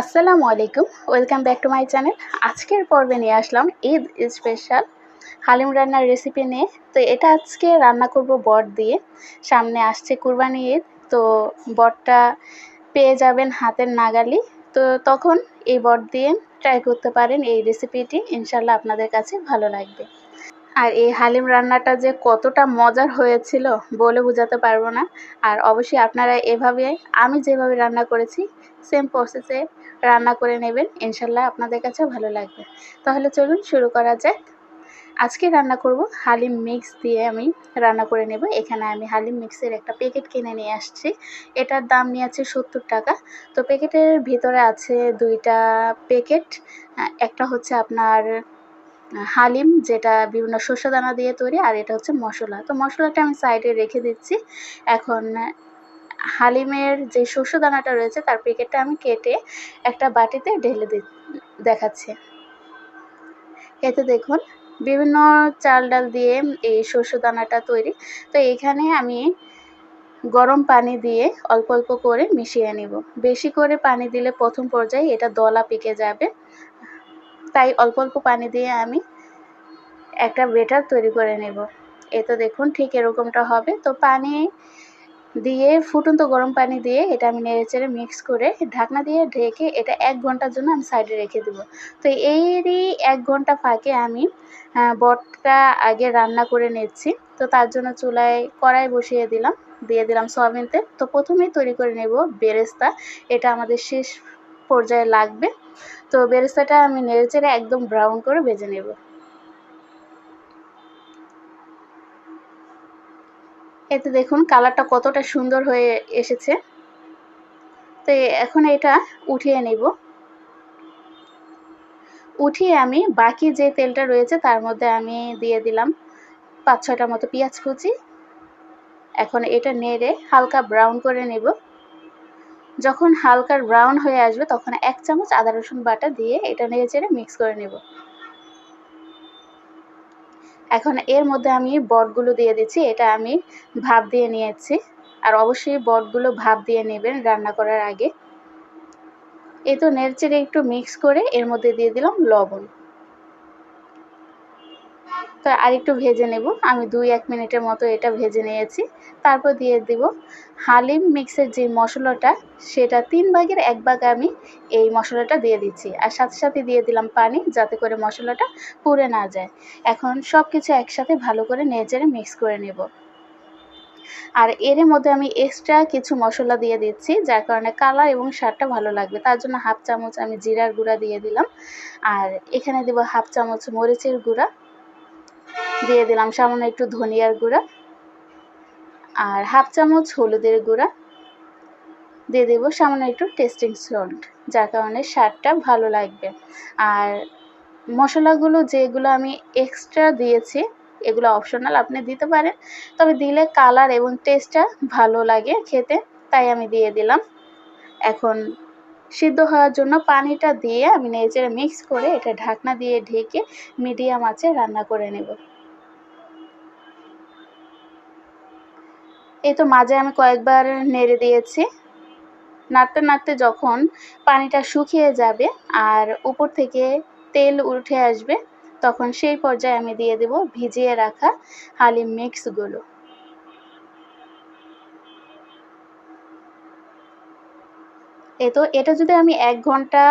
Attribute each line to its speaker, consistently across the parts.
Speaker 1: আসসালামু আলাইকুম, welcome back to my channel. আজকের পর্বে নিয়ে আসলাম ঈদ স্পেশাল হালিম রান্নার রেসিপি নিয়ে। তো এটা আজকে রান্না করব বট দিয়ে। সামনে আসছে কুরবানি ঈদ, তো বটটা পেয়ে যাবেন হাতের নাগালি। তো তখন এই বট দিয়ে ট্রাই করতে পারেন এই রেসিপিটি ইনশাল্লাহ আপনাদের কাছে ভালো লাগবে। আর এই হালিম রান্নাটা যে কতটা মজার হয়েছিল বলে বোঝাতে পারব না। আর অবশ্যই আপনারা এভাবে, আমি যেভাবে রান্না করেছি সেম প্রসেসে রান্না করে নেবেন। ইনশাল্লাহ আপনাদের কাছে ভালো লাগবে। তাহলে চলুন শুরু করা যাক। আজকে রান্না করব হালিম মিক্স দিয়ে আমি রান্না করে নেব। এখানে আমি হালিম মিক্সের একটা প্যাকেট কিনে নিয়ে আসছি। এটার দাম নিয়েছে সত্তর টাকা। তো প্যাকেটের ভিতরে আছে দুইটা প্যাকেট একটা হচ্ছে আপনার হালিম, যেটা বিভিন্ন শস্য দানা দিয়ে তৈরি, আর এটা হচ্ছে মশলা। তো মশলাটা আমি সাইডে রেখে দিচ্ছি। এখন হালিমের যে শস্য দানাটা রয়েছে, তার প্যাকেটটা আমি কেটে একটা বাটিতে ঢেলে দেখাচ্ছি। এতে দেখুন, বিভিন্ন চাল ডাল দিয়ে এই শস্য দানাটা তৈরি। তো এখানে আমি গরম পানি দিয়ে অল্প অল্প করে মিশিয়ে নিব। বেশি করে পানি দিলে প্রথম পর্যায়ে এটা দলা পেকে যাবে। তাই অল্প অল্প পানি দিয়ে আমি একটা বেটার তৈরি করে নেব। এ তো দেখুন ঠিক এরকমটা হবে। তো পানি দিয়ে, ফুটন্ত গরম পানি দিয়ে এটা আমি নেড়ে চেড়ে মিক্স করে ঢাকনা দিয়ে ঢেকে এটা এক ঘণ্টার জন্য আমি সাইডে রেখে দেবো। তো এরই এক ঘণ্টা ফাঁকে আমি বটটা আগে রান্না করে নিচ্ছি। তো তার জন্য চুলায় কড়াই বসিয়ে দিলাম, দিয়ে দিলাম সয়াবিন তেল। তো প্রথমেই তৈরি করে নেব বেরেস্তা। এটা আমাদের শেষ পর্যায়ে লাগবে। তো বেরেস্তাটা আমি নেড়ে চেড়ে একদম ব্রাউন করে ভেজে নেব। এতে দেখুন কালারটা কতটা সুন্দর হয়ে এসেছে। তো এখন এটা উঠিয়ে নেব। উঠিয়ে আমি বাকি যে তেলটা রয়েছে তার মধ্যে আমি দিয়ে দিলাম পাঁচ ছয়টার মতো পেঁয়াজ কুচি। এখন এটা নেড়ে হালকা ব্রাউন করে নেব। যখন হালকা ব্রাউন হয়ে আসবে, তখন এক চামচ আদা রসুন বাটা দিয়ে এটা নেড়ে চেড়ে মিক্স করে নেব। এখন এর মধ্যে আমি বটগুলো দিয়ে দিচ্ছি, এটা আমি ভাপ দিয়ে নিয়েছি। আর অবশ্যই বটগুলো ভাপ দিয়ে নেবেন রান্না করার আগে। এই তো নেড়চেড়ে একটু মিক্স করে এর মধ্যে দিয়ে দিলাম লবণ। তো আর একটু ভেজে নেব। আমি দুই এক মিনিটের মতো এটা ভেজে নিয়েছি। তারপর দিয়ে দেব হালিম মিক্সের যে মশলাটা, সেটা তিন ভাগের এক ভাগ আমি এই মশলাটা দিয়ে দিচ্ছি। আর সাথে সাথে দিয়ে দিলাম পানি, যাতে করে মশলাটা পুড়ে না যায়। এখন সব কিছু একসাথে ভালো করে নেড়ে মিক্স করে নেব। আর এর মধ্যে আমি এক্সট্রা কিছু মশলা দিয়ে দিচ্ছি, যার কারণে কালার এবং স্বাদটা ভালো লাগবে। তার জন্য হাফ চামচ আমি জিরার গুঁড়া দিয়ে দিলাম। আর এখানে দেবো হাফ চামচ মরিচের গুঁড়া। দিয়ে দিলাম সামান্য একটু ধনিয়ার গুঁড়া আর হাফ চামচ হলুদের গুঁড়া। দিয়ে দেবো সামান্য একটু টেস্টিং সল্ট যার কারণে স্বাদটা ভালো লাগবে। আর মশলাগুলো যেগুলো আমি এক্সট্রা দিয়েছি, এগুলো অপশনাল আপনি দিতে পারেন, তবে দিলে কালার এবং টেস্টটা ভালো লাগে খেতে, তাই আমি দিয়ে দিলাম। এখন সিদ্ধ হওয়ার জন্য পানিটা দিয়ে আমি নেড়ে মিক্স করে এটা ঢাকনা দিয়ে ঢেকে মিডিয়াম আঁচে রান্না করে নেব। এই তো মাঝে আমি কয়েকবার নেড়ে দিয়েছি। নাড়তে নাড়তে যখন পানিটা শুকিয়ে যাবে আর উপর থেকে তেল উঠে আসবে, তখন সেই পর্যায়ে আমি দিয়ে দেব ভিজিয়ে রাখা হালিম মিক্সগুলো। এ তো এটা যদি আমি এক ঘণ্টা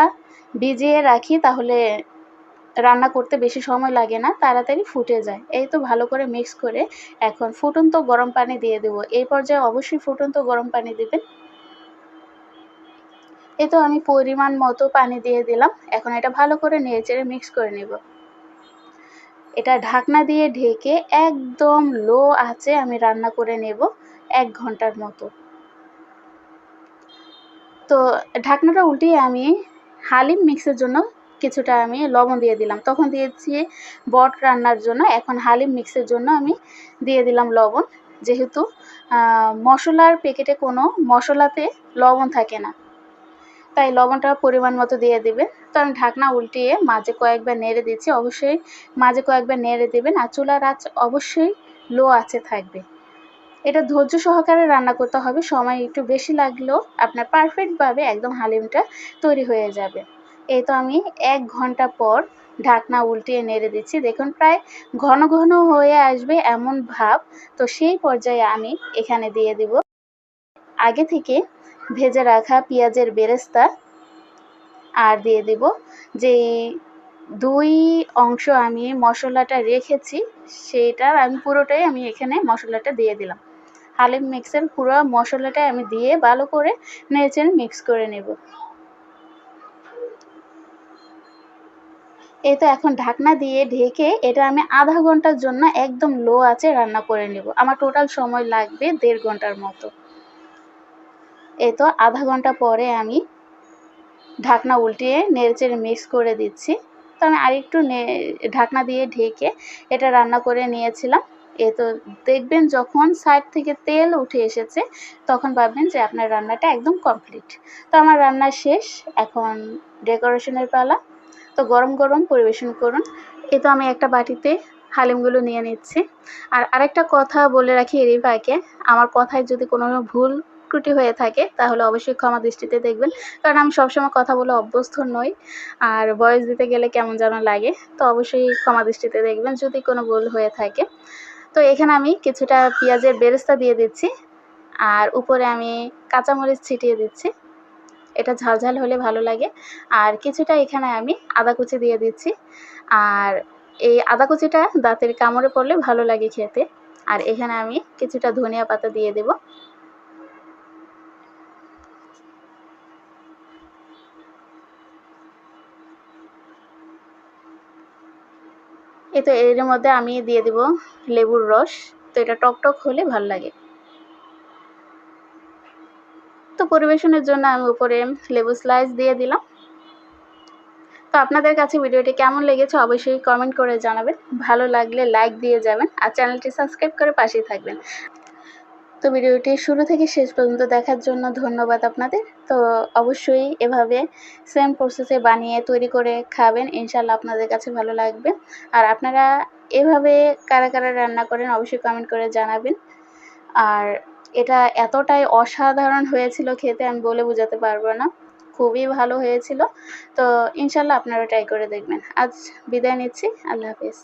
Speaker 1: ভিজিয়ে রাখি তাহলে রান্না করতে বেশি সময় লাগে না, তাড়াতাড়ি ফুটে যায়। এই তো ভালো করে মিক্স করে এখন ফুটন্ত গরম পানি দিয়ে দেবো। এই পর্যায়ে অবশ্যই ফুটন্ত গরম পানি দেবেন। এই তো আমি পরিমাণ মতো পানি দিয়ে দিলাম। এখন এটা ভালো করে নেড়ে মিক্স করে নেব। এটা ঢাকনা দিয়ে ঢেকে একদম লো আছে আমি রান্না করে নেব এক ঘণ্টার মতো। তো ঢাকনাটা উল্টিয়ে আমি হালিম মিক্সের জন্য কিছুটা আমি লবণ দিয়ে দিলাম। তখন দিয়েছি বট রান্নার জন্য। এখন হালিম মিক্সের জন্য আমি দিয়ে দিলাম লবণ। যেহেতু মশলার প্যাকেটে কোনো মশলাতে লবণ থাকে না। তাই লবণটা পরিমাণ মতো দিয়ে দেবেন। তো আমি ঢাকনা উল্টিয়ে মাঝে কয়েকবার নেড়ে দিচ্ছি। অবশ্যই মাঝে কয়েকবার নেড়ে দেবেন। আর চুলার আঁচ অবশ্যই লো আছে থাকবে। এটা ধৈর্য সহকারে রান্না করতে হবে। সময় একটু বেশি লাগলেও আপনার পারফেক্টভাবে একদম হালিমটা তৈরি হয়ে যাবে। এই তো আমি এক ঘণ্টা পর ঢাকনা উল্টিয়ে নেড়ে দিচ্ছি। দেখুন, প্রায় ঘন ঘন হয়ে আসবে এমন ভাব, তো সেই পর্যায়ে আমি এখানে দিয়ে দিব। আগে থেকে ভেজে রাখা পেঁয়াজের বেরেস্তা আর দিয়ে দিব। যে দুই অংশ আমি মশলাটা রেখেছি, সেইটার আমি পুরোটাই আমি এখানে মশলাটা দিয়ে দিলাম। হালিম মিক্সের পুরো মশলাটা আমি দিয়ে ভালো করে নেড়েচেড়ে মিক্স করে নেব। এই তো এখন ঢাকনা দিয়ে ঢেকে এটা আমি আধা ঘণ্টার জন্য একদম লো আছে রান্না করে নেব। আমার টোটাল সময় লাগবে দেড় ঘণ্টার মতো। এই তো আধা ঘণ্টা পরে আমি ঢাকনা উল্টিয়ে নেড়েচেড়ে মিক্স করে দিচ্ছি। তো আমি আরেকটু ঢাকনা দিয়ে ঢেকে এটা রান্না করে নিয়েছিলাম। এ তো দেখবেন যখন সাইড থেকে তেল উঠে এসেছে, তখন ভাববেন যে আপনার রান্নাটা একদম কমপ্লিট তো আমার রান্না শেষ, এখন ডেকোরেশনের পালা। তো গরম গরম পরিবেশন করুন। এ তো আমি একটা বাটিতে হালিমগুলো নিয়ে নিচ্ছি। আর আরেকটা কথা বলে রাখি রিভাকে আমার কথায় যদি কোনো ভুল ত্রুটি হয়ে থাকে, তাহলে অবশ্যই ক্ষমা দৃষ্টিতে দেখবেন। কারণ আমি সবসময় কথা বলে অভ্যস্ত নই, আর ভয়েস দিতে গেলে কেমন যেন লাগে, তো অবশ্যই ক্ষমা দৃষ্টিতে দেখবেন যদি কোনো ভুল হয়ে থাকে। তো এখানে আমি কিছুটা পেঁয়াজের বেরেস্তা দিয়ে দিচ্ছি, আর উপরে আমি কাঁচামরিচ ছিটিয়ে দিচ্ছি। এটা ঝালঝাল হলে ভালো লাগে। আর কিছুটা এখানে আমি আদা কুচি দিয়ে দিচ্ছি। আর এই আদা কুচিটা দাঁতের কামড়ে পড়লে ভালো লাগে খেতে। আর এখানে আমি কিছুটা ধনিয়া পাতা দিয়ে দেব। এই তো এর মধ্যে আমি দিয়ে দিব লেবুর রস। তো এটা টক টক হলে ভালো লাগে। তো পরিবেশনের জন্য আমি উপরে লেবু স্লাইস দিয়ে দিলাম। তো আপনাদের কাছে ভিডিওটি কেমন লেগেছে অবশ্যই কমেন্ট করে জানাবেন। ভালো লাগলে লাইক দিয়ে যাবেন আর চ্যানেলটি সাবস্ক্রাইব করে পাশেই থাকবেন। তো ভিডিওটি শুরু থেকে শেষ পর্যন্ত দেখার জন্য ধন্যবাদ আপনাদের। তো অবশ্যই এভাবে সেম প্রসেসে বানিয়ে তৈরি করে খাবেন ইনশাল্লাহ আপনাদের কাছে ভালো লাগবে। আর আপনারা এভাবে কারা কারা রান্না করেন অবশ্যই কমেন্ট করে জানাবেন। আর এটা এতটাই অসাধারণ হয়েছিল খেতে, আমি বলে বোঝাতে পারব না। খুবই ভালো হয়েছিল। তো ইনশাল্লাহ আপনারা ট্রাই করে দেখবেন। আজ বিদায় নিচ্ছি। আল্লাহ হাফিজ।